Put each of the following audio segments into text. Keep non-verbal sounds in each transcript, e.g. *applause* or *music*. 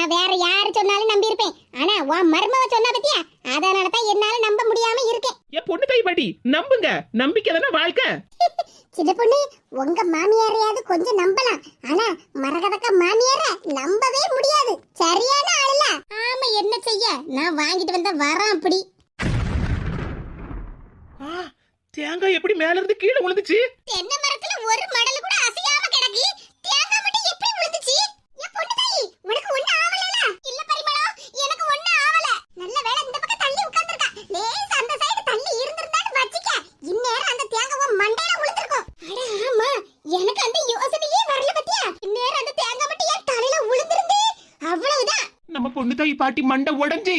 நான் வேற யாரு சொன்னாலும் நம்பி இருப்பேன் ஆனா உன் மருமவ சொன்னா பத்தியா? அதனால தான் என்னால நம்ப முடியாம இருக்கேன். என் பொண்ணு தாய் பாட்டி நம்புங்க. நம்பிக்கை தானே வாழ்க்கை? *laughs* சின்ன பொண்ணு உங்க மாமியாரையாவது கொஞ்சம் நம்பலாம். ஆனா மரகதக்க மாமியார நம்பவே முடியாது. சரியான ஆளுல. ஆமா என்ன செய்ய? நான் வாங்கிட்டு வந்த வரேன் அப்படி. தேங்காய் எப்படி மேல இருந்து கீழே விழுந்துச்சு தென்னை மரத்துல ஒரு மடல் நம்ம பொண்ணு தாய் பாட்டி மண்டை உடைஞ்சி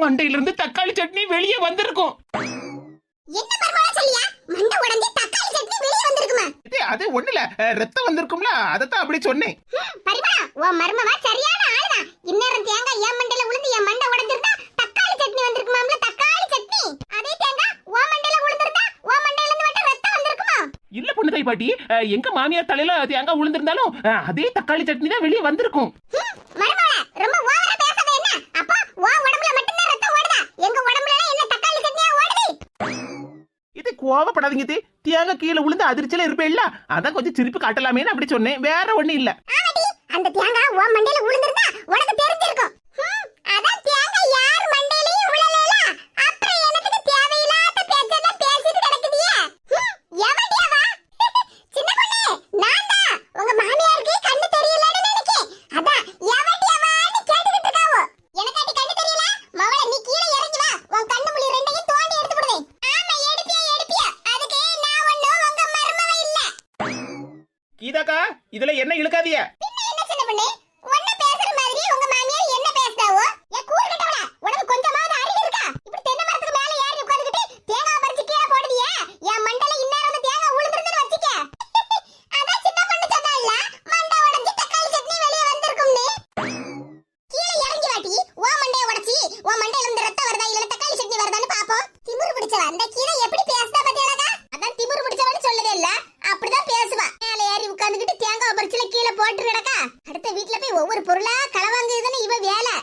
மண்டையில இருந்து தக்காளி சட்னி வெளியே வந்திருக்கும்? அது ஒண்ணுல ரத்தம் வந்திருக்கும்ல அதத்தான் அப்படி சொன்னேன். பரிமளா உன் மருமவா சரியான ஆளுதான் இந்நேரம் தேங்காய் என் மண்டையில என் மண்டை உடைஞ்சிருந்தா தக்காளி சட்னி வந்திருக்குமாம்ல தக்காளி சட்னி. அதே தேங்காய் உன் மண்டையில விழுந்திருந்தா உன் மண்டையில இருந்து மட்டும் ரத்தம் வந்திருக்குமா? இல்ல பொண்ணு தாய் பாட்டி எங்க மாமியார் தலையில தேங்காய் விழுந்திருந்தாலும் அஹ், அதே தக்காளி சட்னி தான் வெளியே வந்திருக்கும் ஹம், மருமவளே ரொம்ப ஓவரா பேசாத என்ன அப்போ உன் உடம்புல மட்டும்தான் ரத்தம் ஓடுதா எங்க உடம்புல எல்லாம் என்ன தக்காளி சட்னியா ஓடுது இது கோவப்படாதீங்க தே. தேங்காய் கீழே விழுந்து அதிர்ச்சியில இருப்பேன்ல அதான் கொஞ்சம் சிரிப்பு காட்டலாமேன்னு அப்படி சொன்னேன். வேற ஒண்ணு இல்ல. அந்த தேங்காய் உன் மண்டையில விழுந்திருந்தா உனக்கு தெரிஞ்சிருக்கும். அதான் தேங்காய் யார் மண்டையிலயும் விழலைல அப்புறம் எனக்கு தேவையில்லாத பேச்செல்லாம் பேசிட்டு கிடக்குதியே ஹம், எவன்டி அவ? சின்ன பொண்ணு நான் தான் உங்க மாமியாருக்கு கண்ணு தெரியலன்னு நினைக்கேன் அதான் எவன்டி அவன்னு கேட்டுக்கிட்டு இருக்காவோ எனக்காட்டி கண்ணு தெரியல மவள நீ கீழே இறங்கி வா உன் கண்ணு முழி ரெண்டையும் தோண்டி எடுத்து விடுவேன் ஆமா எடுப்பியா எடுப்பியா அதுக்கு நான் ஒண்ணும் உங்க மருமவ இல்ல கீதாக்கா இதுல என்ன இழுக்காதிய பின்ன என்ன சின்ன பொண்ணு உன்ன பேசுற மாதிரி உங்க மாமியார் என்ன பேசுதாவோ ஏ கூறு கட்டவள உனக்கு கொஞ்சமாவது அறிவு இருக்கா இப்படி தென்னை மரத்துக்கு மேல ஏறி உட்கார்ந்துகிட்டு தேங்காய் பறிச்சு கீழே போடுதியே என் மண்டையில இந்நேரம் வந்து தேங்காய் விழுந்துருந்துன்னு வச்சுக்க அதான் சின்ன பொண்ணு சொன்னால மண்டை உடைஞ்சு தக்காளி சட்னி வெளியே வந்திருக்கும்னு கீழே இறங்கி வாட்டி ஓ மண்டைய உடைச்சி ஓ மண்டையில இருந்து ரத்தம் வருதா இல்ல தக்காளி சட்னி வருதான்னு பாப்போம் திமிரு பிடிச்சவ அந்த கீழே எப்படி பேசுதா பாத்தியாடா அதான் திமிரு பிடிச்சவன்னு சொல்லவே இல்ல அப்படிதான் பேசுவா மேல ஏறி உட்கார்ந்துகிட்டு தேங்காய் பறிச்சுல கீழே போட்டு கிடக்கா அடுத்த வீட்ல போய் ஒவ்வொரு பொருளா களவாங்குதுன்னு இவ வேலை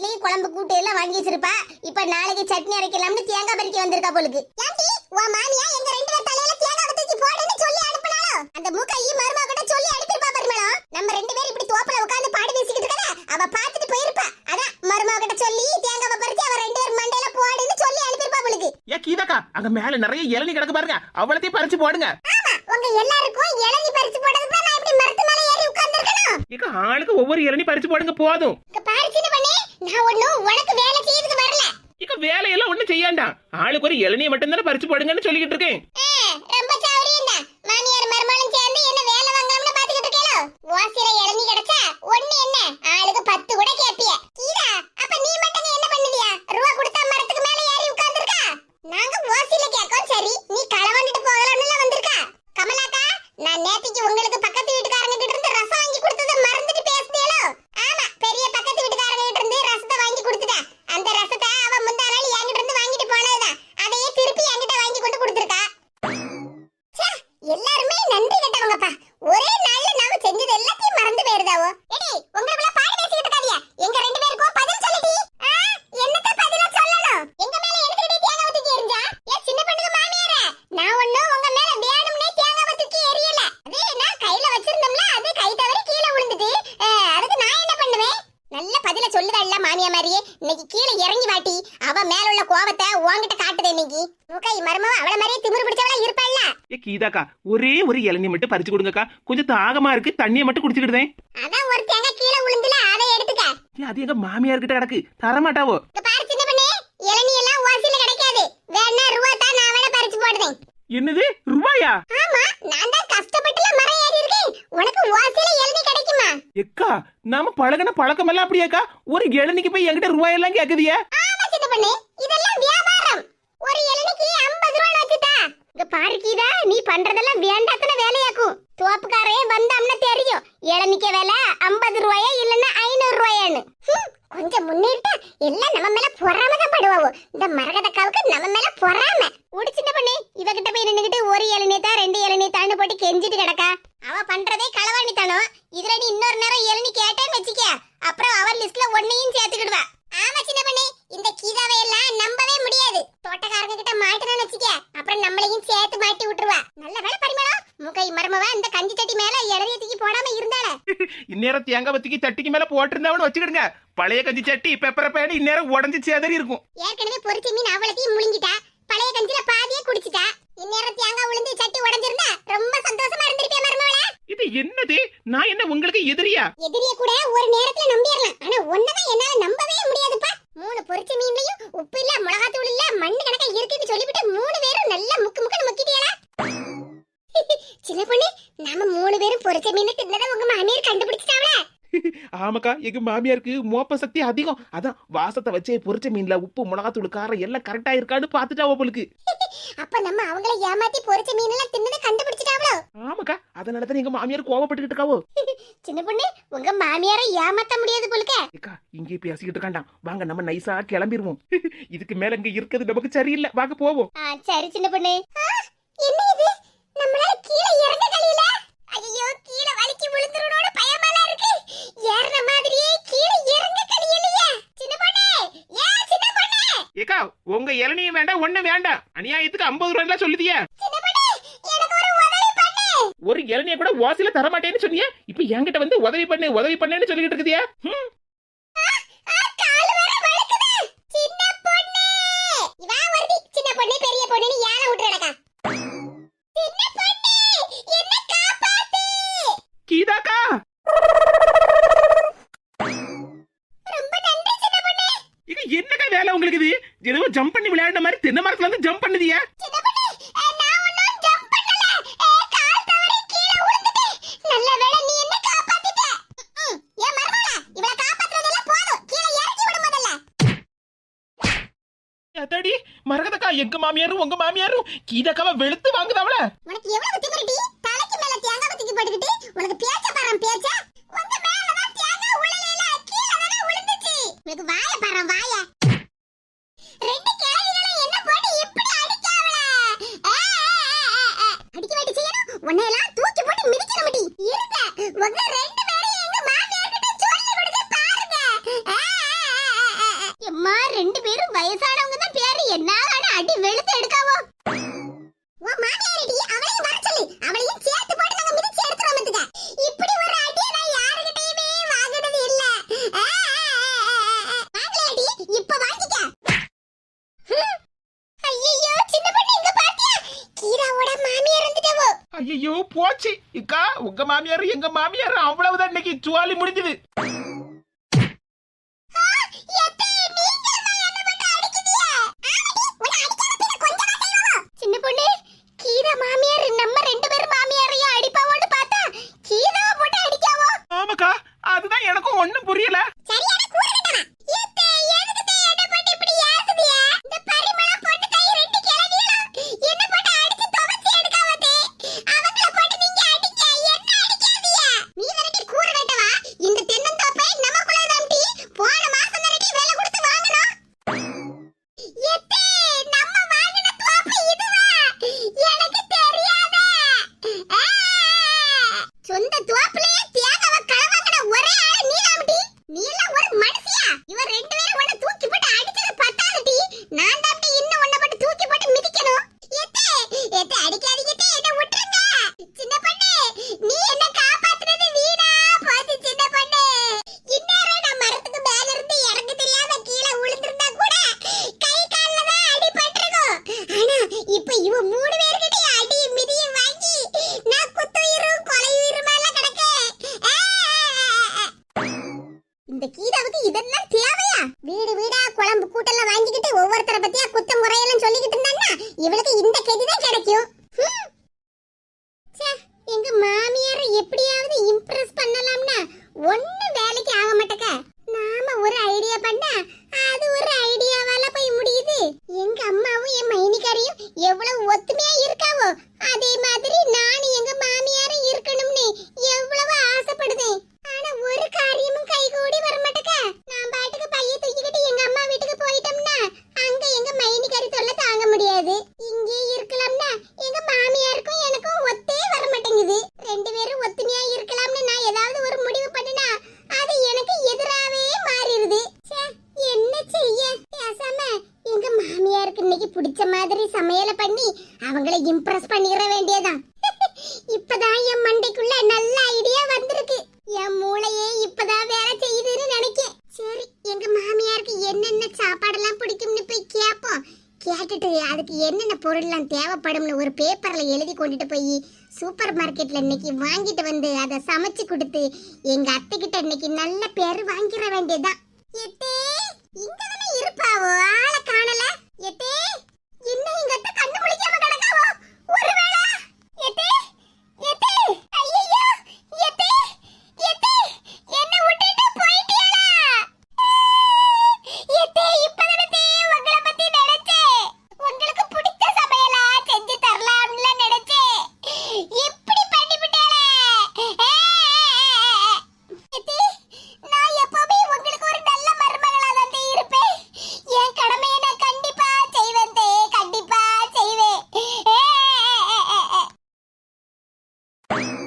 வீட்லயும் குழம்பு கூட்டு எல்லாம் வாங்கி வச்சிருப்பா. இப்ப நாளைக்கு சட்னி அரைக்கலாம்னு தேங்காய் பறிக்க வந்திருக்கா போலுக்கு. ஏன்டி உன் மாமியா எங்க ரெண்டு பேர் தலையில தேங்காய் தூக்கி போடுன்னு சொல்லி அனுப்புனாலும் அந்த மூக்கையும் மருமா கிட்ட சொல்லி அனுப்பிருப்பா பரிமளம் நம்ம ரெண்டு பேரும் இப்படி தோப்புல உட்கார்ந்து பாடி பேசிக்கிட்டு இருக்கத அவ பார்த்துட்டு போயிருப்பா. அதான் மருமா கிட்ட சொல்லி தேங்காவை பறிச்சு அவ ரெண்டு பேர் மண்டையில போடுன்னு சொல்லி அனுப்பிருப்பா போலுக்கு. ஏ கீதாக்கா அங்க மேல நிறைய இளநீ கிடக்கு பாருங்க. அவ்வளத்தையும் பறிச்சு போடுங்க. ஆமா உங்க எல்லாருக்கும் இளநி பறிச்சு போடுறதுக்கு நான் இப்படி மரத்து மேல ஏறி உட்கார்ந்திருக்கணும். இங்க ஆளுக்கு ஒவ்வொரு இளநீ பறிச்சு போடுங்க போதும். பண்ணி நான் ஒண்ணும் உனக்கு வேலை செய்யறதுக்கு வரல. இங்க வேலையெல்லாம் ஒண்ணும் செய்யாண்டாம் ஆளுக்கு ஒரு இளநியை மட்டும் தானே பறிச்சு போடுங்கன்னு சொல்லிக்கிட்டு இருக்கேன். ரொம்ப சௌரியம் தான் மாமியார் மருமகளும் சேர்ந்து என்ன வேலை வாங்கலாம்னு பாத்துக்கிட்டு இருக்கேளோ ஓசில இறங்கி கிடைச்சா ஒண்ணு என்ன ஆளுக்கு பத்து கூட கேப்பிய கீதா அப்ப நீ மட்டும் என்ன பண்ணுவியா ரூபா கொடுத்தா மரத்துக்கு மேல ஏறி உட்கார்ந்திருக்கா நாங்க ஓசில கேட்கோம் சரி நீ களவாண்டுட்டு போகலாம்னு வந்திருக்கா கமலாக்கா நான் நேத்திக்கு உங்களுக்கு பக்கத்து வீட்டுக்காரங்க கிட்ட இருந்து ரசம் வாங்கி கொடுத்ததை மறந்துட்டு பேசுதேளோ ஆமா பெரிய பக்கத்து வீட்டுக்காரங்க கிட்ட இருந்து ரசத்தை வாங்கி கொடுத்துட்டா அந்த ரசத்தை அவ முந்தா நாள் என்கிட்ட இருந்து வாங்கிட்டு போனதுதான் அதையே திருப்பி என்கிட்ட வாங்கி கொண்டு கொடுத்துருக்கா ச்சே, எல்லாருமே நன்றி கெட்டவங்கப்பா ஒரே நாள்ல நாம செஞ்சது எல்லாத்தையும் மறந்து போயிருதாவோ எடி உங்களுக்குள்ள பாடி பேசிக்கிட்டு இருக்காதியா எங்க ரெண்டு பேருக்கும் பதில் சொல்லுடி ஆ, என்னத்த பதிலா சொல்லணும் எங்க மேல எதுக்கு தேங்காய் தூக்கி எறிஞ்சா ஏ சின்ன பொண்ணுங்க மாமியாரே நான் ஒண்ணும் உங்க மேல வேணும்னே தேங்காய் தூக்கி எரியல அது நான் கையில வச்சிருந்தோம்ல அது கை தவறி கீழே விழுந்துட்டு ஆ, அதுக்கு நான் என்ன பண்ணுவேன் நல்ல பதில சொல்லுதா இல்ல மாமியா மாதிரியே இன்னைக்கு கீழே இறங்கி வாட்டி அவ மேல உள்ள கோவத்தை உன்கிட்ட காட்டுது இன்னைக்கு மூக்கை மருமவ அவள மாதிரியே திமிரு பிடிச்சவளா இருப்பாள்ல ஏ கீதாக்கா ஒரே ஒரு இளநீ மட்டும் பறிச்சு கொடுங்கக்கா. கொஞ்சம் தாகமா இருக்கு தண்ணியை மட்டும் குடிச்சுக்கிட்டுதேன் அதான் ஒரு தேங்காய் கீழே விழுந்துல அதை எடுத்துக்க. ஏ, அது எங்க மாமியார் கிட்ட கிடக்கு. தரமாட்டாவோ? இங்க பாரு சின்ன பண்ணே இளநீ எல்லாம் ஓசில கிடைக்காது. வேணா ரூபா தான் நான் வேணா பறிச்சு போடுறேன் என்னது? ரூபாயா? ஆமா நான் தான் கஷ்டப்பட்டுல மரம் ஏறி இருக்கேன். உனக்கு ஓசில இளநீ கிடைக்குமா? எக்கா நாம பழகின பழக்கம் எல்லாம் அப்படியாக்கா? ஒரு இளநிக்கு போய் என்கிட்ட ரூபாயெல்லாம் கேக்குதியா? ஆமா சின்ன பண்ணே இதெல்லாம் வியாபாரம் ஒரு இளநிக்கு 50 ரூபாய் வச்சுட்டா இங்க நீ பண்றதெல்லாம் வேண்டாத்தன வேலையாக்கும். தோப்புக்காரே வந்தோம்னா தெரியும். இளநிக்க வேலை ஐம்பது ரூபாயா இல்லன்னா ஐநூறு ரூபாயான்னு. கொஞ்சம் முன்னிட்டு எல்லாம் நம்ம மேல பொறாம தான் படுவாவோ இந்த மரகதக்காவுக்கு நம்ம மேல பொறாம. உடிச்சிட்ட பண்ணி இவகிட்ட போய் நின்னுகிட்டு ஒரு இளநீத்தா ரெண்டு இளநீத்தான்னு போட்டு கெஞ்சிட்டு இந்நேரம் தேங்காய் பத்திக்கு சட்டிக்கு மேல போட்டிருந்தவனு வச்சுக்கிடுங்க. பழைய கஞ்சி சட்டி பெப்பர பேனு இந்நேரம் உடஞ்சி சேதறி இருக்கும். ஏற்கனவே பொரிச்ச மீன் அவளத்தையும் முழுங்கிட்டா. பழைய கஞ்சில பாதியே குடிச்சிட்டா. இந்நேரம் தேங்காய் உளுந்து சட்டி உடைஞ்சிருந்தா ரொம்ப சந்தோஷமா இருந்திருப்பே மருமவளே இது என்னது? நான் என்ன உங்களுக்கு எதிரியா? எதிரிய கூட ஒரு நேரத்துல நம்பிடலாம். ஆனா ஒன்னதான் என்னால அக்கா எங்கள் மாமியாருக்கு மோப்ப சக்தி அதிகம். அதான் வாசத்தை வச்சே பொரிச்ச மீன்ல உப்பு மிளகாத்தூள் காரம் எல்லாம் கரெக்டா இருக்கான்னு பாத்துட்டா உங்களுக்கு *laughs* அப்ப நம்ம அவங்கள ஏமாத்தி பொரிச்ச மீன் எல்லாம் தின்னதை கண்டுபிடிச்சிட்டாங்களோ ஆமாக்கா. அதனால தான் எங்க மாமியார் கோவப்பட்டுக்கிட்டு இருக்காவோ *laughs* சின்ன பொண்ணு உங்க மாமியாரை ஏமாத்த முடியாது போலுக்க. அக்கா இங்கே பேசிக்கிட்டு இருக்காண்டா வாங்க நம்ம நைஸா கிளம்பிடுவோம் *laughs* இதுக்கு மேல இங்க இருக்கிறது நமக்கு சரியில்லை. வாங்க போவோம். சரி சின்ன பொண்ணு. வேண்டாம் ஒண்ணு வேண்டாம். அநியாயத்துக்கு ஐம்பது ரூபாய் சொல்லுதிய. ஒரு இளநிய கூட ஓசில தர மாட்டேன்னு சொன்னிய? இப்ப என்கிட்ட வந்து உதவி பண்ணு உதவி பண்ணுன்னு சொல்லிட்டு இருக்குதியா? தென்னை மரத்துல இருந்து ஜம்ப் பண்ணுதிய? அத்தாடி மரகதக்கா எங்க மாமியாரும் உங்க மாமியாரும் கீதக்காவை வெளுத்து வாங்குதாவல உனக்கு எவ்வளவு திமிருடி? தலைக்கு மேல தேங்காய் தூக்கி போட்டுக்கிட்டு உனக்கு பேச்ச வயசானவங்க தான் பேரு என்ன அடி வெளுத்து எடுக்காவோ. உன் மாமியாரடி அவளையும் வர சொல்லு. அவளையும் சேர்த்து போட்டு நாங்க மிதிச்சு எடுத்துறோம் இப்படி ஒரு அடி நான் யாருகிட்டயுமே வாங்குறது இல்ல. வாங்கலடி இப்ப வாங்கிக்க. ஐயோ சின்ன பொண்ணு இங்க பாத்தியா? கீராவோட மாமியார் வந்துட்டவோ. ஐயோ போச்சு. இக்கா உங்க மாமியார் எங்க மாமியார் அவ்வளவுதான் இன்னைக்கு சுவாலி முடிஞ்சது. 있는데 பிடிச்ச மாதிரி சமையலை பண்ணி அவங்கள இம்ப்ரெஸ் பண்ணிட வேண்டியதான் *laughs* இப்பதான் என் மண்டைக்குள்ள நல்ல ஐடியா வந்திருக்கு. என் மூளையே இப்பதான் வேலை செய்யுதுன்னு நினைக்கேன். சரி எங்க மாமியாருக்கு என்னென்ன சாப்பாடெல்லாம் பிடிக்கும்னு போய் கேட்போம் கேட்டுட்டு அதுக்கு என்னென்ன பொருள்லாம் தேவைப்படும்னு ஒரு பேப்பரில் எழுதி கொண்டுட்டு போய் சூப்பர் மார்க்கெட்டில் இன்னைக்கு வாங்கிட்டு வந்து அதை சமைச்சு கொடுத்து எங்க அத்தைகிட்ட இன்னைக்கு நல்ல பேர் வாங்கிட வேண்டியதான் எத்தே இங்க தானே இருப்பாவோ எத்தே you